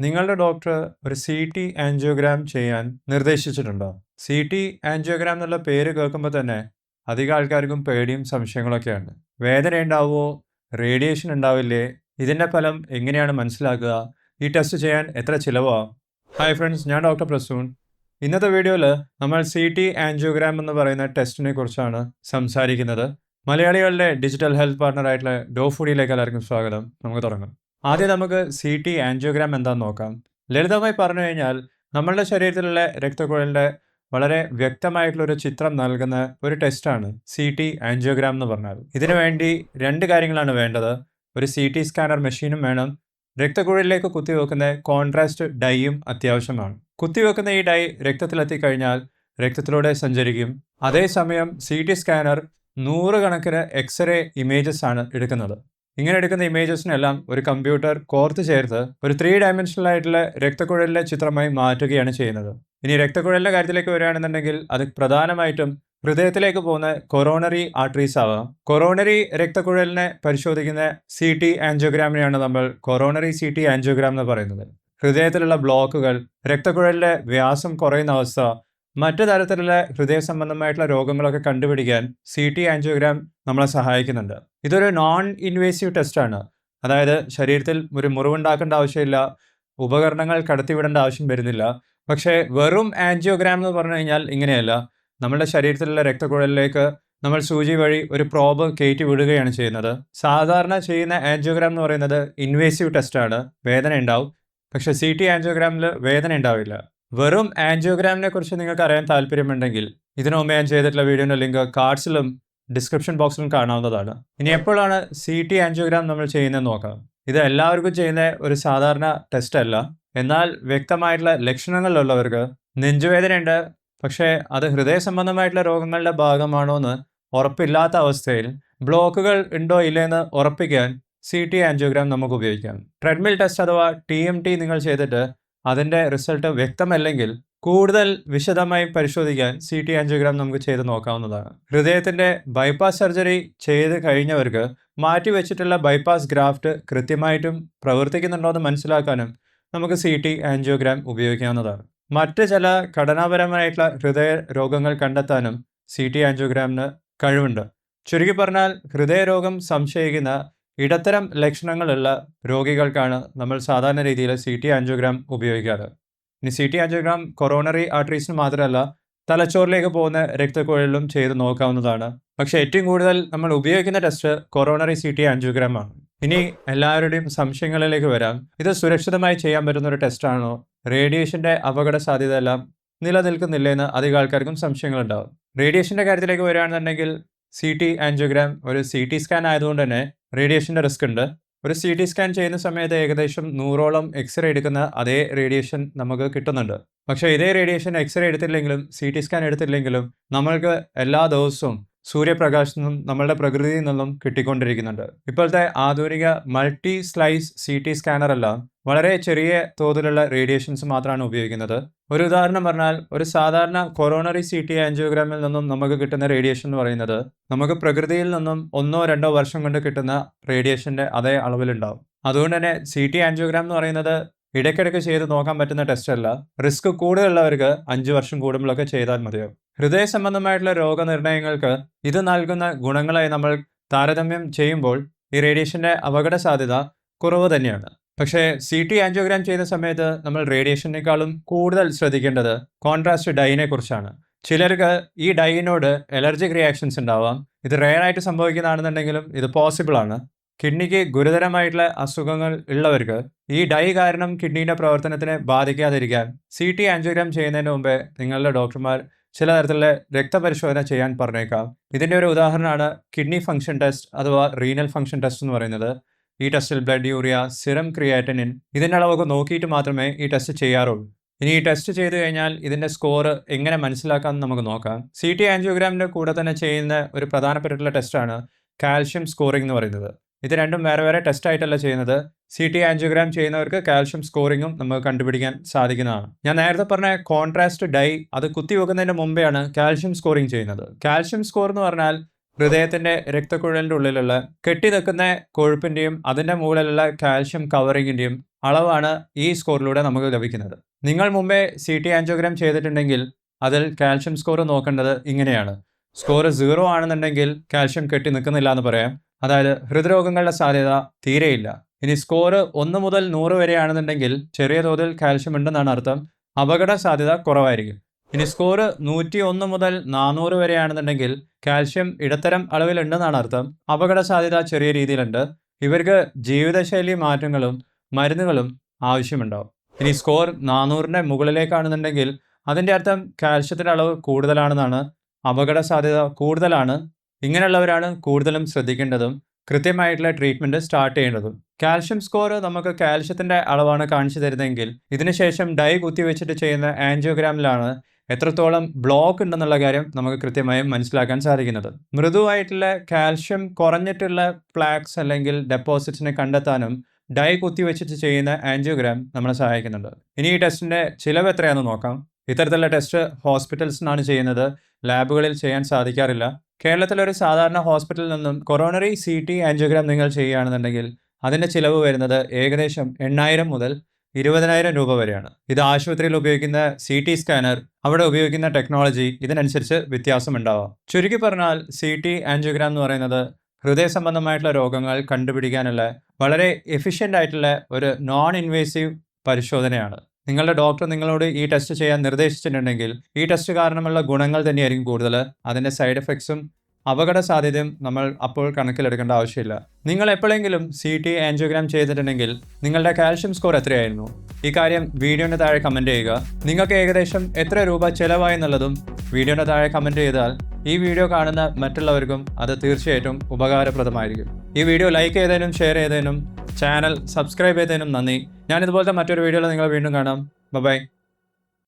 നിങ്ങളുടെ ഡോക്ടർ ഒരു C T angiogram ചെയ്യാൻ നിർദ്ദേശിച്ചിട്ടുണ്ടോ? സി ടി ആൻജിയോഗ്രാം എന്നുള്ള പേര് കേൾക്കുമ്പോൾ തന്നെ അധികം ആൾക്കാർക്കും പേടിയും സംശയങ്ങളൊക്കെയാണ് വേദന ഉണ്ടാവുമോ റേഡിയേഷൻ ഉണ്ടാവില്ലേ? ഇതിന്റെ ഫലം എങ്ങനെയാണ് മനസ്സിലാക്കുക? ഈ ടെസ്റ്റ് ചെയ്യാൻ എത്ര ചിലവാ? ഹായ് ഫ്രണ്ട്സ് ഞാൻ ഡോക്ടർ പ്രസൂൺ. ഇന്നത്തെ വീഡിയോയിൽ നമ്മൾ സി ടി ആൻജിയോഗ്രാം എന്ന് പറയുന്ന ടെസ്റ്റിനെ കുറിച്ചാണ് സംസാരിക്കുന്നത്. മലയാളികളുടെ ഡിജിറ്റൽ ഹെൽത്ത് പാർട്ണർ ഡോഫുഡിയിലേക്ക് എല്ലാവർക്കും സ്വാഗതം. നമുക്ക് തുടങ്ങാം. ആദ്യം നമുക്ക് സി ടി ആൻജിയോഗ്രാം എന്താണെന്ന് നോക്കാം. ലളിതമായി പറഞ്ഞു കഴിഞ്ഞാൽ നമ്മളുടെ ശരീരത്തിലുള്ള രക്തക്കുഴലിന്റെ വളരെ വ്യക്തമായിട്ടുള്ള ഒരു ചിത്രം നൽകുന്ന ഒരു ടെസ്റ്റാണ് സി ടി ആൻജിയോഗ്രാം എന്ന് പറഞ്ഞാൽ. ഇതിനു വേണ്ടി രണ്ട് കാര്യങ്ങളാണ് വേണ്ടത്. ഒരു സി ടി സ്കാനർ മെഷീനും വേണം. രക്തക്കുഴലിലേക്ക് കുത്തിവെക്കുന്ന കോൺട്രാസ്റ്റ് ഡൈയും അത്യാവശ്യമാണ്. കുത്തിവെക്കുന്ന ഈ ഡൈ രക്തത്തിലെത്തിക്കഴിഞ്ഞാൽ രക്തത്തിലൂടെ സഞ്ചരിക്കും. അതേസമയം സി ടി സ്കാനർ നൂറുകണക്കിന് എക്സ്റേ ഇമേജസ് ആണ് എടുക്കുന്നത്. ഇങ്ങനെ എടുക്കുന്ന ഇമേജസിനെല്ലാം ഒരു കമ്പ്യൂട്ടർ കോർത്ത് ചേർത്ത് ഒരു ത്രീ ഡയമെൻഷണൽ ആയിട്ടുള്ള രക്തക്കുഴലിലെ ചിത്രമായി മാറ്റുകയാണ് ചെയ്യുന്നത്. ഇനി രക്തക്കുഴലിന്റെ കാര്യത്തിലേക്ക് വരികയാണെന്നുണ്ടെങ്കിൽ അത് പ്രധാനമായിട്ടും ഹൃദയത്തിലേക്ക് പോകുന്ന കൊറോണറി ആർട്ടറീസ് ആവാം. കൊറോണറി രക്തക്കുഴലിനെ പരിശോധിക്കുന്ന സി ടി ആൻജിയോഗ്രാമിനെയാണ് നമ്മൾ കൊറോണറി സി ടി ആൻജിയോഗ്രാം എന്ന് പറയുന്നത്. ഹൃദയത്തിലുള്ള ബ്ലോക്കുകൾ രക്തക്കുഴലിലെ വ്യാസം കുറയുന്ന അവസ്ഥ മറ്റു തരത്തിലുള്ള ഹൃദയ സംബന്ധമായിട്ടുള്ള രോഗങ്ങളൊക്കെ കണ്ടുപിടിക്കാൻ സി ടി ആൻജിയോഗ്രാം നമ്മളെ സഹായിക്കുന്നുണ്ട്. ഇതൊരു നോൺ ഇൻവേസീവ് ടെസ്റ്റാണ് അതായത് ശരീരത്തിൽ ഒരു മുറിവുണ്ടാക്കേണ്ട ആവശ്യമില്ല ഉപകരണങ്ങൾ കടത്തിവിടേണ്ട ആവശ്യം വരുന്നില്ല. പക്ഷേ വെറും ആൻജിയോഗ്രാം എന്ന് പറഞ്ഞു കഴിഞ്ഞാൽ ഇങ്ങനെയല്ല. നമ്മുടെ ശരീരത്തിലുള്ള രക്തക്കുഴലിലേക്ക് നമ്മൾ സൂചി വഴി ഒരു പ്രോബ് കയറ്റി വിടുകയാണ് ചെയ്യുന്നത്. സാധാരണ ചെയ്യുന്ന ആൻജിയോഗ്രാം എന്ന് പറയുന്നത് ഇൻവേസീവ് ടെസ്റ്റാണ് വേദന ഉണ്ടാവും. പക്ഷേ സി ടി ആൻജിയോഗ്രാമിൽ വേദന ഉണ്ടാവില്ല. വെറും ആൻജിയോഗ്രാമിനെ കുറിച്ച് നിങ്ങൾക്ക് അറിയാൻ താല്പര്യമുണ്ടെങ്കിൽ ഇതിനു ഞാൻ ചെയ്തിട്ടുള്ള വീഡിയോയുടെ ലിങ്ക് കാർഡ്സിലും ഡിസ്ക്രിപ്ഷൻ ബോക്സിലും കാണാവുന്നതാണ്. ഇനി എപ്പോഴാണ് സി ടി ആൻജിയോഗ്രാം നമ്മൾ ചെയ്യുന്നത് നോക്കാം. ഇത് എല്ലാവർക്കും ചെയ്യുന്ന ഒരു സാധാരണ ടെസ്റ്റ് അല്ല. എന്നാൽ വ്യക്തമായിട്ടുള്ള ലക്ഷണങ്ങളിലുള്ളവർക്ക് നെഞ്ചുവേദനയുണ്ട്. പക്ഷേ അത് ഹൃദയ സംബന്ധമായിട്ടുള്ള രോഗങ്ങളുടെ ഭാഗമാണോ എന്ന് ഉറപ്പില്ലാത്ത അവസ്ഥയിൽ ബ്ലോക്കുകൾ ഉണ്ടോ ഇല്ലയെന്ന് ഉറപ്പിക്കാൻ സി ടി ആൻജിയോഗ്രാം നമുക്ക് ഉപയോഗിക്കാം. ട്രെഡ്മിൽ ടെസ്റ്റ് അഥവാ ടി എം ടി നിങ്ങൾ ചെയ്തിട്ട് അതിന്റെ റിസൾട്ട് വ്യക്തമല്ലെങ്കിൽ കൂടുതൽ വിശദമായി പരിശോധിക്കാൻ സി ടി ആൻജിയോഗ്രാം നമുക്ക് ചെയ്ത് നോക്കാവുന്നതാണ്. ഹൃദയത്തിന്റെ ബൈപ്പാസ് സർജറി ചെയ്ത് കഴിഞ്ഞവർക്ക് മാറ്റിവെച്ചിട്ടുള്ള ബൈപ്പാസ് ഗ്രാഫ്റ്റ് കൃത്യമായിട്ടും പ്രവർത്തിക്കുന്നുണ്ടോ എന്ന് മനസ്സിലാക്കാനും നമുക്ക് സി ടി ആൻജിയോഗ്രാം ഉപയോഗിക്കാവുന്നതാണ്. മറ്റ് ചില ഘടനാപരമായിട്ടുള്ള ഹൃദയ രോഗങ്ങൾ കണ്ടെത്താനും സി ടി ആൻജിയോഗ്രാമിന് കഴിവുണ്ട്. ചുരുക്കി പറഞ്ഞാൽ ഹൃദയരോഗം സംശയിക്കുന്ന ഇടത്തരം ലക്ഷണങ്ങളുള്ള രോഗികൾക്കാണ് നമ്മൾ സാധാരണ രീതിയിൽ സി ടി ആൻജിയോഗ്രാം ഉപയോഗിക്കാറ്. ഇനി സി ടി ആൻജിയോഗ്രാം കൊറോണറി ആർട്ടറീസിന് മാത്രമല്ല തലച്ചോറിലേക്ക് പോകുന്ന രക്തക്കുഴലിലും ചെയ്ത് നോക്കാവുന്നതാണ്. പക്ഷേ ഏറ്റവും കൂടുതൽ നമ്മൾ ഉപയോഗിക്കുന്ന test coronary C T angiogram ആണ്. ഇനി എല്ലാവരുടെയും സംശയങ്ങളിലേക്ക് വരാം. ഇത് സുരക്ഷിതമായി ചെയ്യാൻ പറ്റുന്ന ഒരു ടെസ്റ്റാണോ റേഡിയേഷന്റെ അപകട സാധ്യത എല്ലാം നിലനിൽക്കുന്നില്ലെന്ന് അധികം ആൾക്കാർക്കും സംശയങ്ങളുണ്ടാവും. റേഡിയേഷന്റെ കാര്യത്തിലേക്ക് വരികയാണെന്നുണ്ടെങ്കിൽ സി ടി ആൻജിയോഗ്രാം ഒരു സി ടി സ്കാൻ ആയതുകൊണ്ട് തന്നെ റേഡിയേഷന്റെ റിസ്ക് ഉണ്ട്. ഒരു സി ടി സ്കാൻ ചെയ്യുന്ന സമയത്ത് ഏകദേശം നൂറോളം എക്സ്റേ എടുക്കുന്ന അതേ റേഡിയേഷൻ നമുക്ക് കിട്ടുന്നുണ്ട്. പക്ഷേ ഇതേ റേഡിയേഷൻ എക്സ്റേ എടുത്തില്ലെങ്കിലും സി ടി സ്കാൻ എടുത്തില്ലെങ്കിലും നമ്മൾക്ക് എല്ലാ ദിവസവും സൂര്യപ്രകാശത്തിൽ നിന്നും നമ്മളുടെ പ്രകൃതിയിൽ നിന്നും കിട്ടിക്കൊണ്ടിരിക്കുന്നുണ്ട്. ഇപ്പോഴത്തെ ആധുനിക multi slice C T scanner എല്ലാം വളരെ ചെറിയ തോതിലുള്ള റേഡിയേഷൻസ് മാത്രമാണ് ഉപയോഗിക്കുന്നത്. ഒരു ഉദാഹരണം പറഞ്ഞാൽ ഒരു സാധാരണ കൊറോണറി സി ടി ആൻജിയോഗ്രാമിൽ നിന്നും നമുക്ക് കിട്ടുന്ന റേഡിയേഷൻ എന്ന് പറയുന്നത് നമുക്ക് പ്രകൃതിയിൽ നിന്നും ഒന്നോ രണ്ടോ വർഷം കൊണ്ട് കിട്ടുന്ന റേഡിയേഷന്റെ അതേ അളവിലുണ്ടാവും. അതുകൊണ്ട് തന്നെ സി ടി ആൻജിയോഗ്രാം എന്ന് പറയുന്നത് ഇടയ്ക്കിടയ്ക്ക് ചെയ്ത് നോക്കാൻ പറ്റുന്ന ടെസ്റ്റ് അല്ല. റിസ്ക് കൂടുതലുള്ളവർക്ക് അഞ്ച് വർഷം കൂടുമ്പോഴൊക്കെ ചെയ്താൽ മതിയാവും. ഹൃദയ സംബന്ധമായിട്ടുള്ള രോഗനിർണയങ്ങൾക്ക് ഇത് നൽകുന്ന ഗുണങ്ങളായി നമ്മൾ താരതമ്യം ചെയ്യുമ്പോൾ ഈ റേഡിയേഷന്റെ അപകട സാധ്യത കുറവ് തന്നെയാണ്. പക്ഷേ സി ടി ആൻജിയോഗ്രാം ചെയ്യുന്ന സമയത്ത് നമ്മൾ റേഡിയേഷനേക്കാളും കൂടുതൽ ശ്രദ്ധിക്കേണ്ടത് കോൺട്രാസ്റ്റ് ഡൈനെ കുറിച്ചാണ്. ചിലർക്ക് ഈ ഡൈനോട് എലർജിക് റിയാക്ഷൻസ് ഉണ്ടാവാം. ഇത് റെയർ ആയിട്ട് സംഭവിക്കുന്നതാണെന്നുണ്ടെങ്കിലും ഇത് പോസിബിൾ ആണ്. കിഡ്നിക്ക് ഗുരുതരമായിട്ടുള്ള അസുഖങ്ങൾ ഉള്ളവർക്ക് ഈ ഡൈ കാരണം കിഡ്നിയുടെ പ്രവർത്തനത്തിനെ ബാധിക്കാതിരിക്കാൻ സി ടി ആൻജിയോഗ്രാം ചെയ്യുന്നതിന് മുമ്പേ നിങ്ങളുടെ ഡോക്ടർമാർ ചില തരത്തിലുള്ള രക്തപരിശോധന ചെയ്യാൻ പറഞ്ഞേക്കാം. ഇതിന്റെ ഒരു ഉദാഹരണമാണ് കിഡ്നി ഫംഗ്ഷൻ ടെസ്റ്റ് അഥവാ റീനൽ ഫംഗ്ഷൻ ടെസ്റ്റ് എന്ന് പറയുന്നത്. ഈ ടെസ്റ്റിൽ ബ്ലഡ് യൂറിയ സിറം ക്രിയാറ്റനിൻ ഇതിന്റെ അളവൊക്കെ നോക്കിയിട്ട് മാത്രമേ ഈ ടെസ്റ്റ് ചെയ്യാറുള്ളൂ. ഇനി ഈ ടെസ്റ്റ് ചെയ്തു കഴിഞ്ഞാൽ ഇതിന്റെ സ്കോർ എങ്ങനെ മനസ്സിലാക്കാമെന്ന് നമുക്ക് നോക്കാം. സി ടി ആൻജിയോഗ്രാമിന്റെ കൂടെ തന്നെ ചെയ്യുന്ന ഒരു പ്രധാനപ്പെട്ടിട്ടുള്ള ടെസ്റ്റാണ് കാൽഷ്യം സ്കോറിംഗ് എന്ന് പറയുന്നത്. ഇത് രണ്ടും വേറെ വേറെ ടെസ്റ്റ് ആയിട്ടല്ല ചെയ്യുന്നത്. സി ടി ആൻജിയോഗ്രാം ചെയ്യുന്നവർക്ക് കാൽഷ്യം സ്കോറിങ്ങും നമുക്ക് കണ്ടുപിടിക്കാൻ സാധിക്കുന്നതാണ്. ഞാൻ നേരത്തെ പറഞ്ഞ കോൺട്രാസ്റ്റ് ഡൈ അത് കുത്തിവെക്കുന്നതിന് മുമ്പെയാണ് കാൽഷ്യം സ്കോറിംഗ് ചെയ്യുന്നത്. കാൽഷ്യം സ്കോർ എന്ന് പറഞ്ഞാൽ ഹൃദയത്തിന്റെ രക്തക്കുഴലിന്റെ ഉള്ളിലുള്ള കെട്ടി നിൽക്കുന്ന കൊഴുപ്പിന്റെയും അതിന്റെ മുകളിലുള്ള കാൽഷ്യം കവറിങ്ങിന്റെയും അളവാണ് ഈ സ്കോറിലൂടെ നമുക്ക് ലഭിക്കുന്നത്. നിങ്ങൾ മുമ്പേ സി ടി ആൻജിയോഗ്രാം ചെയ്തിട്ടുണ്ടെങ്കിൽ അതിൽ കാൽഷ്യം സ്കോർ നോക്കേണ്ടത് ഇങ്ങനെയാണ്. സ്കോർ സീറോ ആണെന്നുണ്ടെങ്കിൽ കാൽഷ്യം കെട്ടി നിൽക്കുന്നില്ല എന്ന് പറയാം. അതായത് ഹൃദ്രോഗങ്ങളുടെ സാധ്യത തീരെയില്ല. ഇനി സ്കോർ ഒന്ന് മുതൽ നൂറ് വരെയാണെന്നുണ്ടെങ്കിൽ ചെറിയ തോതിൽ കാൽഷ്യം ഉണ്ടെന്നാണ് അർത്ഥം. അപകട സാധ്യത കുറവായിരിക്കും. ഇനി സ്കോർ നൂറ്റി ഒന്ന് മുതൽ നാനൂറ് വരെയാണെന്നുണ്ടെങ്കിൽ കാൽഷ്യം ഇടത്തരം അളവിലുണ്ടെന്നാണ് അർത്ഥം. അപകട സാധ്യത ചെറിയ രീതിയിലുണ്ട്. ഇവർക്ക് ജീവിതശൈലി മാറ്റങ്ങളും മരുന്നുകളും ആവശ്യമുണ്ടാവും. ഇനി സ്കോർ നാനൂറിന്റെ മുകളിലേക്കാണെന്നുണ്ടെങ്കിൽ അതിന്റെ അർത്ഥം കാൽഷ്യത്തിന്റെ അളവ് കൂടുതലാണെന്നാണ്. അപകട സാധ്യത കൂടുതലാണ്. ഇങ്ങനെയുള്ളവരാണ് കൂടുതലും ശ്രദ്ധിക്കേണ്ടതും കൃത്യമായിട്ടുള്ള ട്രീറ്റ്മെന്റ് സ്റ്റാർട്ട് ചെയ്യേണ്ടതും. കാൽഷ്യം സ്കോർ നമുക്ക് കാൽഷ്യത്തിന്റെ അളവാണ് കാണിച്ചു തരുന്നതെങ്കിൽ ഇതിനുശേഷം ഡൈ കുത്തി വെച്ചിട്ട് ചെയ്യുന്ന ആൻജിയോഗ്രാമിലാണ് എത്രത്തോളം ബ്ലോക്ക് ഉണ്ടെന്നുള്ള കാര്യം നമുക്ക് കൃത്യമായും മനസ്സിലാക്കാൻ സാധിക്കുന്നത്. മൃദുവായിട്ടുള്ള കാൽഷ്യം കുറഞ്ഞിട്ടുള്ള പ്ലാക്സ് അല്ലെങ്കിൽ ഡെപ്പോസിറ്റ്സിനെ കണ്ടെത്താനും ഡൈ കുത്തി വെച്ചിട്ട് ചെയ്യുന്ന ആൻജിയോഗ്രാം നമ്മളെ സഹായിക്കുന്നുണ്ട്. ഇനി ഈ ടെസ്റ്റിന്റെ ചിലവ് എത്രയാണെന്ന് നോക്കാം. ഇത്തരത്തിലുള്ള ടെസ്റ്റ് ഹോസ്പിറ്റൽസിനാണ് ചെയ്യുന്നത്. ലാബുകളിൽ ചെയ്യാൻ സാധിക്കാറില്ല. കേരളത്തിലൊരു സാധാരണ ഹോസ്പിറ്റലിൽ നിന്നും കൊറോണറി സി ടി ആൻജിയോഗ്രാം നിങ്ങൾ ചെയ്യുകയാണെന്നുണ്ടെങ്കിൽ അതിന്റെ ചിലവ് വരുന്നത് ഏകദേശം എണ്ണായിരം മുതൽ ഇരുപതിനായിരം രൂപ വരെയാണ്. ഇത് ആശുപത്രിയിൽ ഉപയോഗിക്കുന്ന സി ടി സ്കാനർ അവിടെ ഉപയോഗിക്കുന്ന ടെക്നോളജി ഇതിനനുസരിച്ച് വ്യത്യാസം ഉണ്ടാവാം ചുരുക്കി പറഞ്ഞാൽ സി ടി ആൻജിയോഗ്രാം എന്ന് പറയുന്നത് ഹൃദയ സംബന്ധമായിട്ടുള്ള രോഗങ്ങൾ കണ്ടുപിടിക്കാനുള്ള വളരെ എഫിഷ്യന്റ് ആയിട്ടുള്ള ഒരു നോൺ ഇൻവേസീവ് പരിശോധനയാണ്. നിങ്ങളുടെ ഡോക്ടർ നിങ്ങളോട് ഈ ടെസ്റ്റ് ചെയ്യാൻ നിർദ്ദേശിച്ചിട്ടുണ്ടെങ്കിൽ ഈ ടെസ്റ്റ് കാരണമുള്ള ഗുണങ്ങൾ തന്നെയായിരിക്കും കൂടുതൽ. അതിന്റെ സൈഡ് എഫക്ട്സും അപകട സാധ്യതയും നമ്മൾ അപ്പോൾ കണക്കിലെടുക്കേണ്ട ആവശ്യമില്ല. നിങ്ങൾ എപ്പോഴെങ്കിലും സി ടി ആൻജിയോഗ്രാം ചെയ്തിട്ടുണ്ടെങ്കിൽ നിങ്ങളുടെ കാൽഷ്യം സ്കോർ എത്രയായിരുന്നു? ഈ കാര്യം വീഡിയോന്റെ താഴെ കമന്റ് ചെയ്യുക. നിങ്ങൾക്ക് ഏകദേശം എത്ര രൂപ ചിലവായി എന്നുള്ളതും വീഡിയോന്റെ താഴെ കമന്റ് ചെയ്താൽ ഈ വീഡിയോ കാണുന്ന മറ്റുള്ളവർക്കും അത് തീർച്ചയായിട്ടും ഉപകാരപ്രദമായിരിക്കും. ഈ വീഡിയോ ലൈക്ക് ചെയ്തതിനും ഷെയർ ചെയ്തതിനും ചാനൽ സബ്സ്ക്രൈബ് ചെയ്തതിനും നന്ദി. ഞാൻ ഇതുപോലത്തെ മറ്റൊരു വീഡിയോയിൽ നിങ്ങൾ വീണ്ടും കാണാം. ബൈ